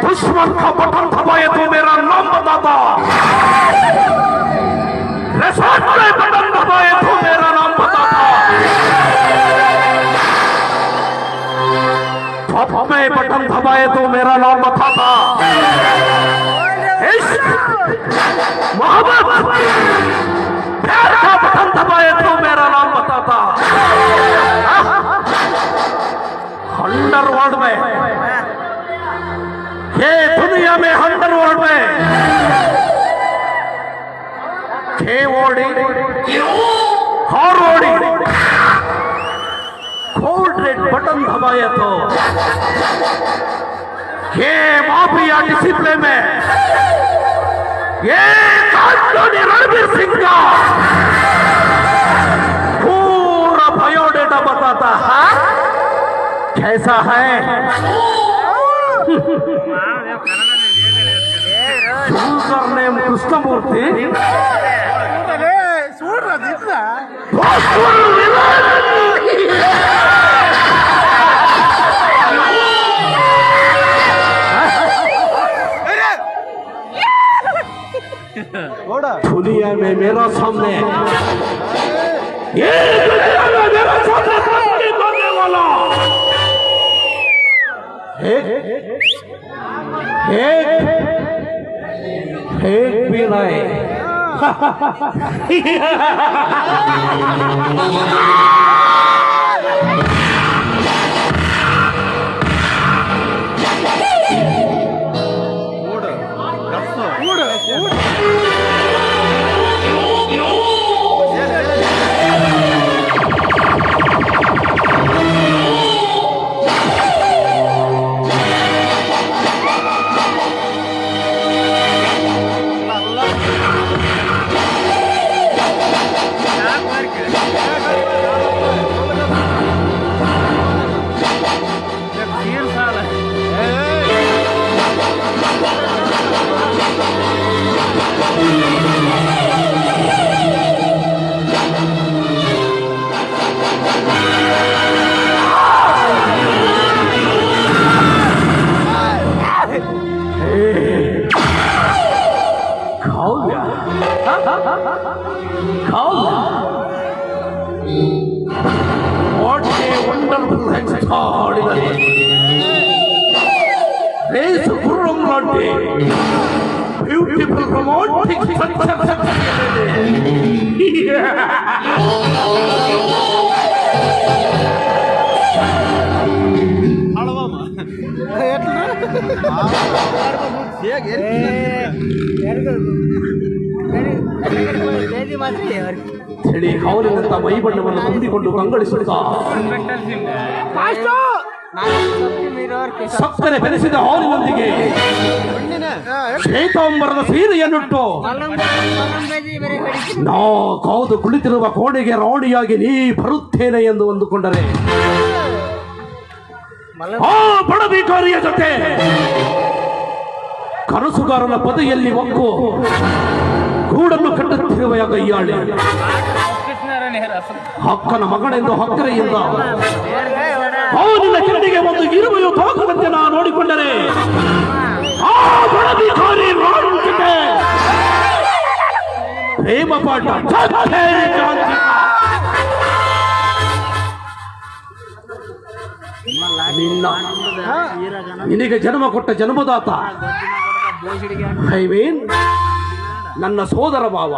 दुश्मन का बटन दबाए तो मेरा नाम बताता रेसाट में बटन दबाए तो मेरा नाम बताता थप में बटन दबाए तो मेरा नाम बताता इश्क मोहब्बत प्यार बटन दबाए तो मेरा नाम बताता। अंडरवर्ल्ड में ये दुनिया में अंडरवर्ल्ड में छे ओडी और ओडी कोल्ड रेड बटन दबाए तो ये माफिया डिसिप्लिन में। ये कानूनी रणवीर सिंह का पूरा बायोडेटा बताता है कैसा है सुंदर नेम कृष्णमूर्ति చూడరా में मेरा सामने ये दुनिया में मेरा सामने तकलीफ करने वाला एक एक एक भी नहीं Yeah. ರೇಸ್ ಗುರ್ರಂ ಲಾಂಟಿ ಬ್ಯೂಟಿಫುಲ್ ರೊಮಾಂಟಿಕ್ ಚಳಿ ಕಾವಲಿನಂತ ಮೈ ಬಣ್ಣವನ್ನು ತುಂಬಿಕೊಂಡು ಕಂಗಳಿಸುತ್ತಾ ಸಕ್ಕರೆ ಬೆರೆಸಿದ ಹಾಲಿನೊಂದಿಗೆ ಶ್ವೇತಾಂಬರದ ಸೀರೆಯನ್ನುಟ್ಟು ನಾ ಕಾದು ಕುಳಿತಿರುವ ಕೋಣೆಗೆ ರಾಣಿಯಾಗಿ ನೀ ಬರುತ್ತೇನೆ ಎಂದು ಅಂದುಕೊಂಡರೆ. ಆ ಬಡಬಿಕಾರಿಯ ಜೊತೆ ಕನಸುಗಾರನ ಪದೆಯಲ್ಲಿ ಒಕ್ಕು ಗೂಡನ್ನು ಕಟ್ಟುತ್ತಿರುವ ಕೈಯಾಳಿ ಹಕ್ಕನ ಮಗಳೆಂದು ಹಕ್ಕರೆಯಿಂದ. ಅವನಿನ ಕೆಂಡಿಗೆ ಒಂದು ಇರುವೆಯು ತಾಕುವಂತೆ ನಾ ನೋಡಿಕೊಂಡರೆ. ಆ ಜೊತೆ ಪ್ರೇಮ ಪಾಠ. ನಿನ್ನ. ನಿನಗೆ ಜನ್ಮ ಕೊಟ್ಟ ಜನ್ಮದಾತ. ಐ ಮೀನ್, ನನ್ನ ಸೋದರ ಭಾವ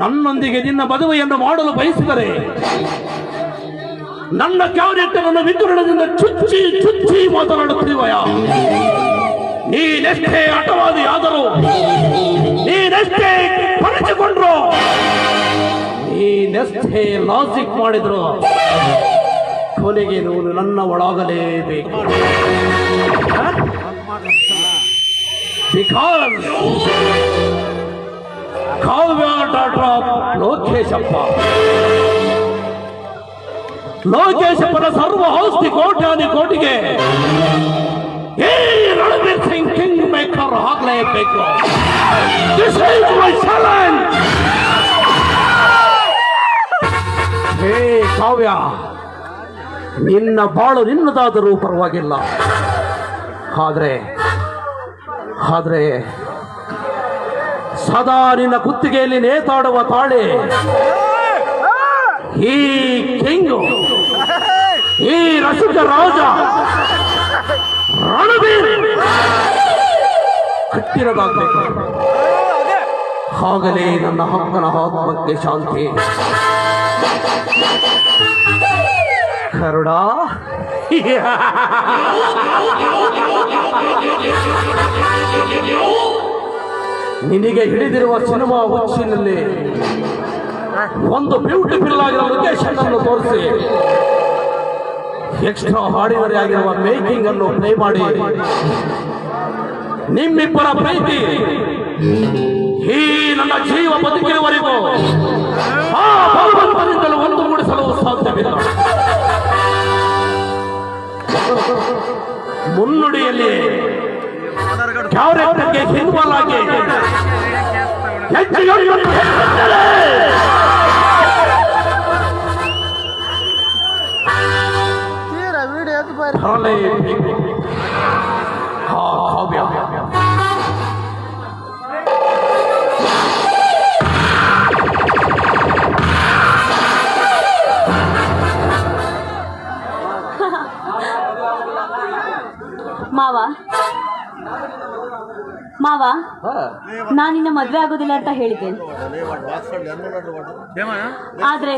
ನನ್ನೊಂದಿಗೆ ನಿನ್ನ ಮದುವೆಯನ್ನು ಮಾಡಲು ಬಯಸಿದರೆ ನನ್ನ ಕ್ಯಾರೆಕ್ಟರ್ ಅನ್ನು ವಿತರಣದಿಂದ ಚುಚ್ಚಿ ಚುಚ್ಚಿ ಮಾತನಾಡುತ್ತಿರುವಯ? ನೀನೆಷ್ಟೇ ಆಟವಾದಿ ಆದರೂ, ನೀನೆಷ್ಟೇ ಪರಿಚಿಕೊಂಡ್ರು, ನೀನೆಷ್ಟೇ ಲಾಜಿಕ್ ಮಾಡಿದ್ರು, ಕೊನೆಗೆ ನೀನು ನನ್ನ ಒಳಗಲೇಬೇಕು ಬಿಕಾಸ್, ಕಾವ್ಯ ಡಾಕ್ಟರ್ ಲೋಕೇಶಪ್ಪ. ಲೋಕೇಶಪ್ಪನ ಸರ್ವ ಔಷಧಿ ಕೋಟ್ಯಾನಿ ಕೋಟಿಗೆ ಈ ಸಿಂಗ್ ಕಿಂಗ್ ಮೇಕರ್ ಆಗಲೇಬೇಕು. This is my challenge hey Kavya, ನಿನ್ನ ಬಾಳು ನಿನ್ನದಾದರೂ ಪರವಾಗಿಲ್ಲ. ಆದ್ರೆ ಆದ್ರೆ, ಸದಾ ನಿನ್ನ ಕುತ್ತಿಗೆಯಲ್ಲಿ ನೇತಾಡುವ ತಾಳೆ ಈ ಕಿಂಗು ಈ ರಸಿಕ ರಾಜ. ರಣಬೀರ್. ಕಟ್ಟಿರದಾಗಬೇಕು ಆಗಲೇ ನನ್ನ ಹಕ್ಕನ ಆತ್ಮಕ್ಕೆ ಶಾಂತಿ. ಕರುಡ ನಿನಗೆ ಹಿಡಿದಿರುವ ಸಿನಿಮಾ ಹುಚ್ಚಿನಲ್ಲಿ ಒಂದು ಬ್ಯೂಟಿಫುಲ್ ಆಗಿರೋ ಲೊಕೇಶನ್ ಅನ್ನು ತೋರಿಸಿ. ಎಕ್ಸ್ಟ್ರಾ ಆರ್ಡಿನರಿ ಆಗಿರುವ ಮೇಕಿಂಗ್ ಅನ್ನು ಪ್ಲೇ ಮಾಡಿ. ನಿಮ್ಮಿಬ್ಬರ ಪ್ರೀತಿ ಈ ನನ್ನ ಜೀವ ಬದುಕಿರುವವರೆಗೂ ಆ ಒಂದು ಮೂಡಿಸಲು ಸಾಧ್ಯವಿಲ್ಲ. ಮುನ್ನುಡಿಯಲ್ಲಿ ಕ್ಯಾರೆಕ್ಟರ್ಗೆ ಸಿಂಬಲ್ తీరా వీడు ఎత్తుపారు ಮಾವ ನಾನು ನಿನ್ನ ಮದ್ವೆ ಆಗೋದಿಲ್ಲ ಅಂತ ಹೇಳಿದ್ದೇನೆ ಆದ್ರೆ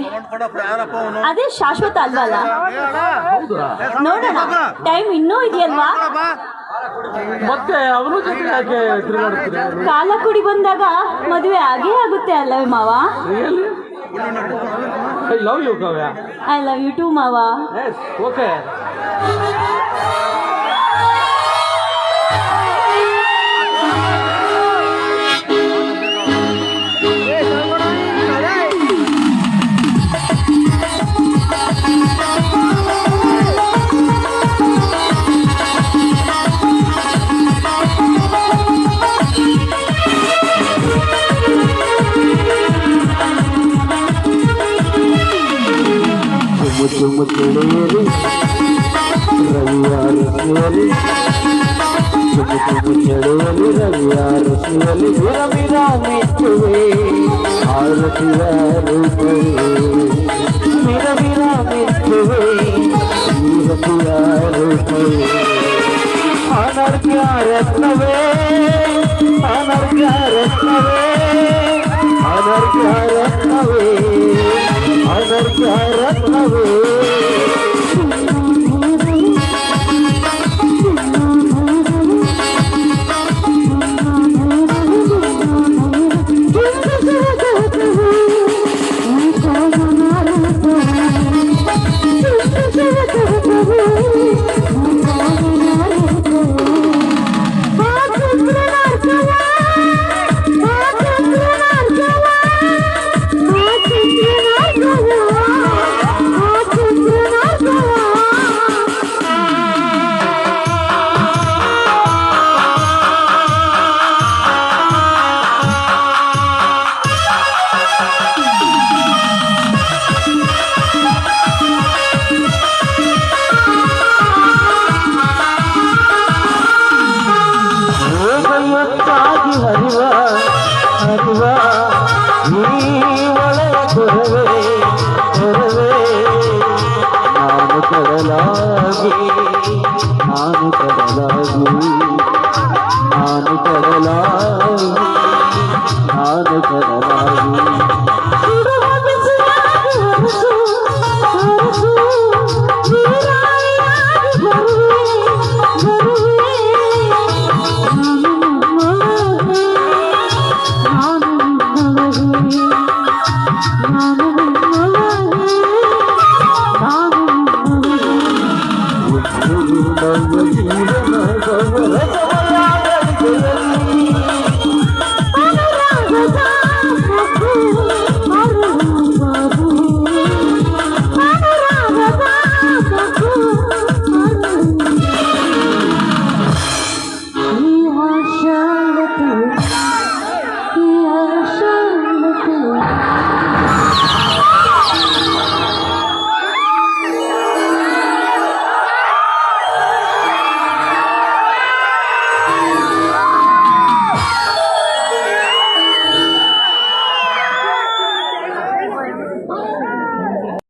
ಅದೇ ಶಾಶ್ವತ ಅಲ್ವಲ್ಲ ಹೌದಾ? ನೋಡೋಣ ಟೈಮ್ ಇನ್ನೂ ಇದೆಯಲ್ವಾ? ಮತ್ತೆ ಅವನು ಜೊತೆ ಯಾಕೆ ತಿರುಗಾಡ್ತೀರಿ ಕಾಲ ಕುಡಿ ಬಂದಾಗ ಮದುವೆ ಆಗೇ ಆಗುತ್ತೆ ಅಲ್ಲವೇ ಮಾವ? I love you Kavya. I love you too ಮಾವ. ಓಕೆ சுமுத்திலேறி ரவியாறு சேரி சுமுத்திலேறி ரவியாறு சேரி விரவிராமித்துவே ஆழத்தியாருவே விரவிராமித்துவே ஈரத்தியாருவே